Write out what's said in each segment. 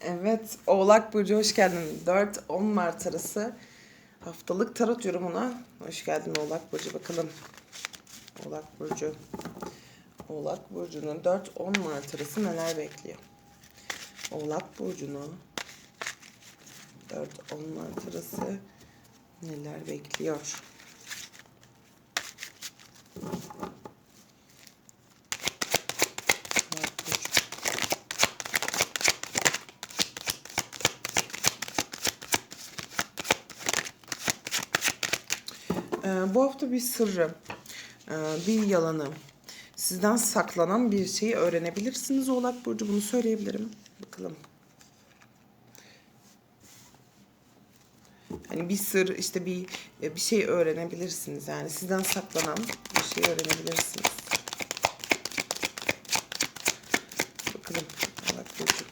Evet, Oğlak Burcu hoş geldin. 4-10 Mart arası haftalık tarot yorumuna hoş geldin Oğlak Burcu. Bakalım Oğlak Burcu. Oğlak Burcu'nun 4-10 Mart arası neler bekliyor? Oğlak Burcu'nu 4-10 Mart arası neler bekliyor? Oğlak Burcu. Ee, bu hafta bir sırrı, e, bir yalanı, sizden saklanan bir şeyi öğrenebilirsiniz Oğlak Burcu. Bunu söyleyebilirim. Bakalım. Hani bir sır, işte bir e, bir şey öğrenebilirsiniz. Yani sizden saklanan bir şeyi öğrenebilirsiniz. Bakalım Oğlak Burcu.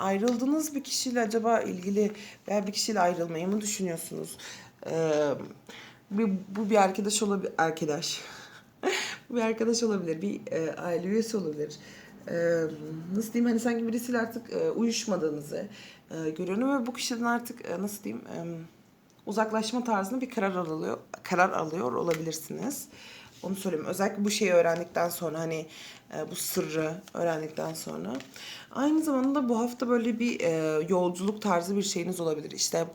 Ayrıldığınız bir kişiyle acaba ilgili veya bir kişiyle ayrılmayı mı düşünüyorsunuz? Ee, bir, bu bir arkadaş olabilir, arkadaş. bu bir arkadaş olabilir, bir e, aile üyesi olabilir. Ee, nasıl diyeyim hani sanki birisiyle artık e, uyuşmadığınızı e, görüyorum ve bu kişiden artık e, nasıl diyeyim e, uzaklaşma tarzında bir karar alıyor, karar alıyor olabilirsiniz. Onu söyleyeyim. Özellikle bu şeyi öğrendikten sonra hani e, bu sırrı öğrendikten sonra. Aynı zamanda bu hafta böyle bir e, yolculuk tarzı bir şeyiniz olabilir. İşte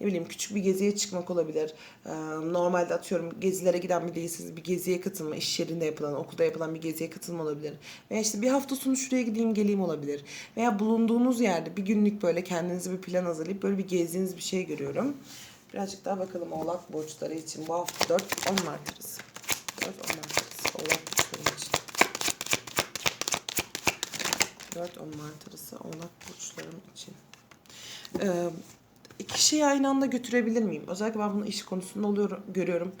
ne bileyim küçük bir geziye çıkmak olabilir. E, normalde atıyorum gezilere giden bir değilsiniz. Bir geziye katılma, iş yerinde yapılan, okulda yapılan bir geziye katılma olabilir. Veya işte bir hafta sonu şuraya gideyim geleyim olabilir. Veya bulunduğunuz yerde bir günlük böyle kendinize bir plan hazırlayıp böyle bir gezdiğiniz bir şey görüyorum. Birazcık daha bakalım Oğlak borçları için. Bu hafta 4-10 Mart arası. 4-10 Mart arası Oğlak burçları için. 4-10 Mart arası Oğlak burçlarım için. Ee, iki şeyi aynı anda götürebilir miyim? Özellikle ben bunu iş konusunda oluyorum, görüyorum.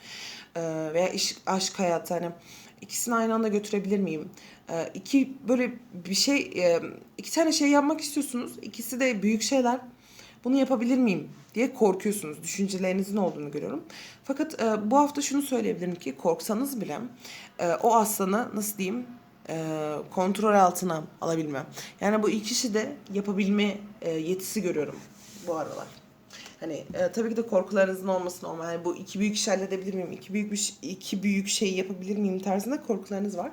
Ee, veya iş, aşk hayatı hani ikisini aynı anda götürebilir miyim? Ee, iki böyle bir şey, e, iki tane şey yapmak istiyorsunuz. İkisi de büyük şeyler. Bunu yapabilir miyim diye korkuyorsunuz. Düşüncelerinizin olduğunu görüyorum. Fakat e, bu hafta şunu söyleyebilirim ki korksanız bile e, o aslanı nasıl diyeyim kontrol altına alabilme. Yani bu iki kişi de yapabilme e, yetisi görüyorum bu aralar. Hani e, tabii ki de korkularınızın olması normal. Yani bu iki büyük işi halledebilir miyim? İki büyük bir iki büyük şeyi yapabilir miyim tarzında korkularınız var.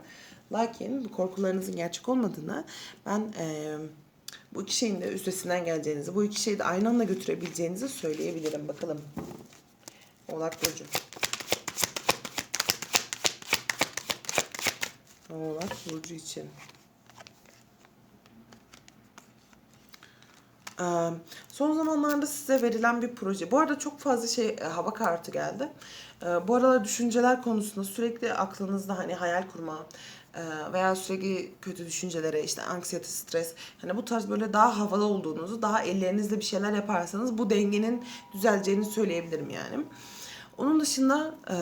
Lakin bu korkularınızın gerçek olmadığını ben e, bu iki şeyin de üstesinden geleceğinizi, bu iki şeyi de aynı anda götürebileceğinizi söyleyebilirim. Bakalım. Oğlak Burcu. Oğlak Burcu için. Son zamanlarda size verilen bir proje. Bu arada çok fazla şey e, hava kartı geldi. Bu aralar düşünceler konusunda sürekli aklınızda hani hayal kurma veya sürekli kötü düşüncelere işte anksiyete, stres hani bu tarz böyle daha havalı olduğunuzu, daha ellerinizle bir şeyler yaparsanız bu dengenin düzeleceğini söyleyebilirim yani. Onun dışında eee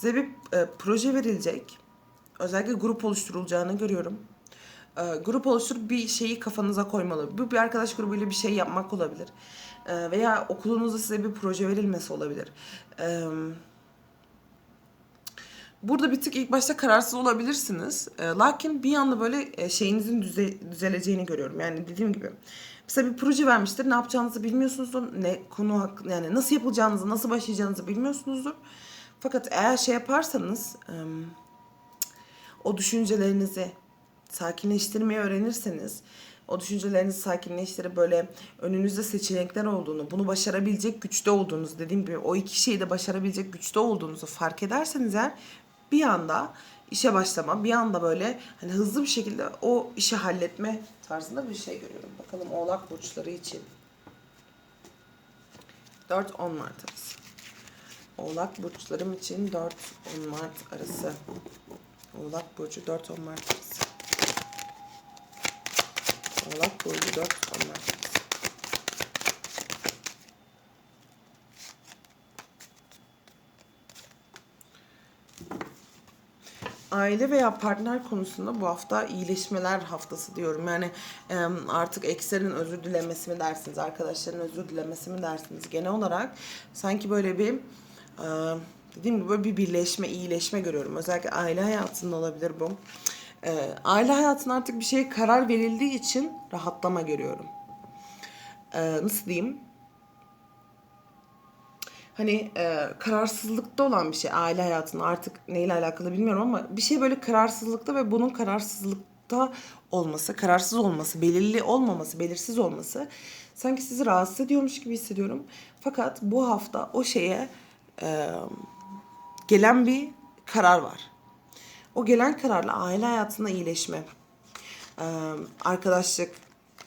Size bir e, proje verilecek. Özellikle grup oluşturulacağını görüyorum. E, grup oluşturup bir şeyi kafanıza koymalı. Bu bir arkadaş grubuyla bir şey yapmak olabilir. E, veya okulunuzda size bir proje verilmesi olabilir. E, burada bir tık ilk başta kararsız olabilirsiniz. E, lakin bir anda böyle e, şeyinizin düze, düzeleceğini görüyorum. Yani dediğim gibi. Mesela bir proje vermiştir. Ne yapacağınızı bilmiyorsunuzdur. Ne konu hakkında yani nasıl yapılacağınızı, nasıl başlayacağınızı bilmiyorsunuzdur. Fakat eğer şey yaparsanız o düşüncelerinizi sakinleştirmeyi öğrenirseniz o düşüncelerinizi sakinleştirip böyle önünüzde seçenekler olduğunu, bunu başarabilecek güçte olduğunuzu dediğim gibi o iki şeyi de başarabilecek güçte olduğunuzu fark ederseniz eğer bir anda işe başlama, bir anda böyle hani hızlı bir şekilde o işi halletme tarzında bir şey görüyorum. Bakalım Oğlak burçları için. 4-10 Mart arası. Oğlak burçlarım için 4-10 Mart arası. Oğlak burcu 4-10 Mart arası. Oğlak burcu 4-10 Mart arası. aile veya partner konusunda bu hafta iyileşmeler haftası diyorum. Yani artık ekslerin özür dilemesi mi dersiniz, arkadaşların özür dilemesi mi dersiniz? Genel olarak sanki böyle bir Dediğim gibi böyle bir birleşme, iyileşme görüyorum. Özellikle aile hayatında olabilir bu. Aile hayatında artık bir şeye karar verildiği için rahatlama görüyorum. Nasıl diyeyim? Hani e, kararsızlıkta olan bir şey aile hayatında artık neyle alakalı bilmiyorum ama bir şey böyle kararsızlıkta ve bunun kararsızlıkta olması, kararsız olması, belirli olmaması, belirsiz olması sanki sizi rahatsız ediyormuş gibi hissediyorum. Fakat bu hafta o şeye e, gelen bir karar var. O gelen kararla aile hayatında iyileşme, e, arkadaşlık,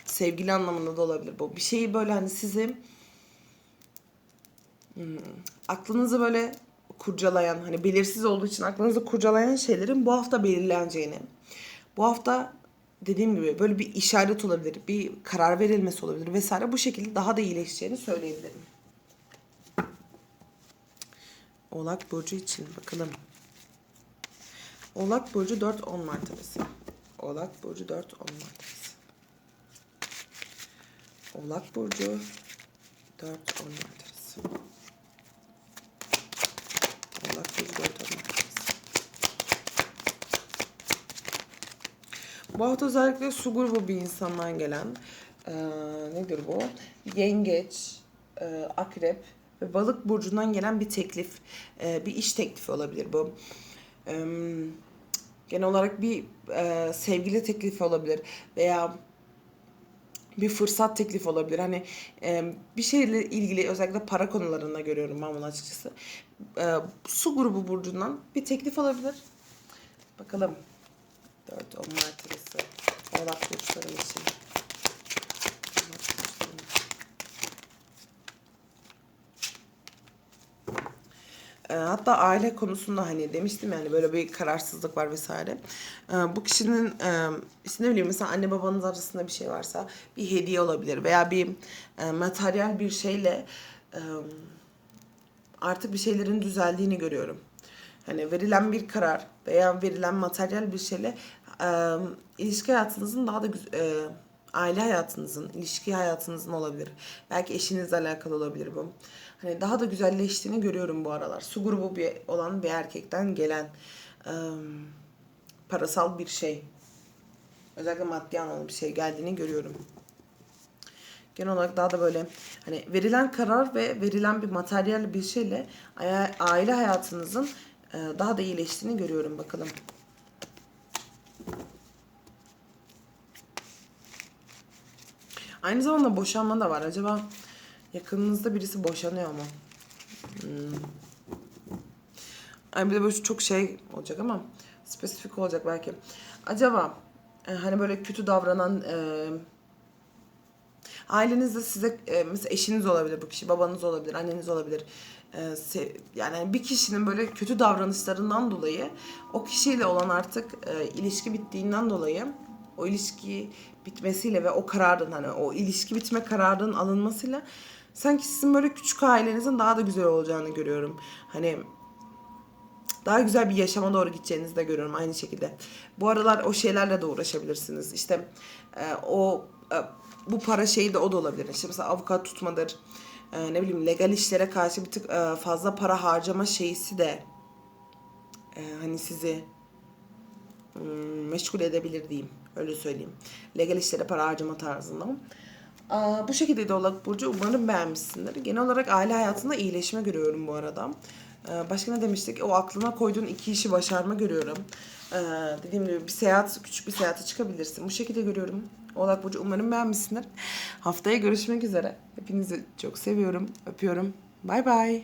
sevgili anlamında da olabilir bu. Bir şeyi böyle hani sizi aklınızı böyle kurcalayan, hani belirsiz olduğu için aklınızı kurcalayan şeylerin bu hafta belirleneceğini, bu hafta dediğim gibi böyle bir işaret olabilir, bir karar verilmesi olabilir vesaire bu şekilde daha da iyileşeceğini söyleyebilirim. Oğlak Burcu için bakalım. Oğlak Burcu 4-10 mertebesi. Oğlak Burcu 4-10 mertebesi. Oğlak Burcu 4-10 mertebesi. Oğlak Burcu 4-10 mertebesi. Bu hafta özellikle su grubu bir insandan gelen eee, nedir bu? Yengeç, eee, akrep balık burcundan gelen bir teklif, eee, bir iş teklifi olabilir bu. Eee, genel olarak bir eee, sevgili teklifi olabilir veya bir fırsat teklifi olabilir. Hani e, bir şeyle ilgili özellikle para konularında görüyorum ben bunu açıkçası. E, su grubu burcundan bir teklif olabilir. Bakalım. 4 10 mertebesi. Oğlak burçları için. Oğlak burçları için. E, hatta aile konusunda hani demiştim yani böyle bir kararsızlık var vesaire. E, bu kişinin e, işte ne bileyim mesela anne babanız arasında bir şey varsa bir hediye olabilir veya bir e, materyal bir şeyle e, artık bir şeylerin düzeldiğini görüyorum. Hani verilen bir karar veya verilen materyal bir şeyle e, ilişki hayatınızın daha da güzel, aile hayatınızın, ilişki hayatınızın olabilir. Belki eşinizle alakalı olabilir bu. Hani daha da güzelleştiğini görüyorum bu aralar. Su grubu bir olan bir erkekten gelen e, parasal bir şey. Özellikle maddi anlamda bir şey geldiğini görüyorum. Genel olarak daha da böyle hani verilen karar ve verilen bir materyal bir şeyle aile hayatınızın e, daha da iyileştiğini görüyorum bakalım. Aynı zamanda boşanma da var. Acaba yakınınızda birisi boşanıyor mu? Hmm. Ay bir de böyle çok şey olacak ama spesifik olacak belki. Acaba e, hani böyle kötü davranan e, ailenizde size e, mesela eşiniz olabilir bu kişi, babanız olabilir, anneniz olabilir. E, yani bir kişinin böyle kötü davranışlarından dolayı o kişiyle olan artık e, ilişki bittiğinden dolayı o ilişki bitmesiyle ve o kararın hani o ilişki bitme kararının alınmasıyla sanki sizin böyle küçük ailenizin daha da güzel olacağını görüyorum. Hani daha güzel bir yaşama doğru gideceğinizi de görüyorum aynı şekilde. Bu aralar o şeylerle de uğraşabilirsiniz. İşte e, o e, bu para şeyi de o da olabilir. İşte mesela avukat tutmadır. e, ne bileyim legal işlere karşı bir tık e, fazla para harcama şeysi de e, hani sizi hmm, meşgul edebilir diyeyim. Öyle söyleyeyim. Legal işlere para harcama tarzında. Aa, bu şekilde de Oğlak Burcu umarım beğenmişsindir. Genel olarak aile hayatında iyileşme görüyorum bu arada. Ee, başka ne demiştik? O aklına koyduğun iki işi başarma görüyorum. Ee, dediğim gibi bir seyahat, küçük bir seyahate çıkabilirsin. Bu şekilde görüyorum. Oğlak Burcu umarım beğenmişsindir. Haftaya görüşmek üzere. Hepinizi çok seviyorum, öpüyorum. Bay bay.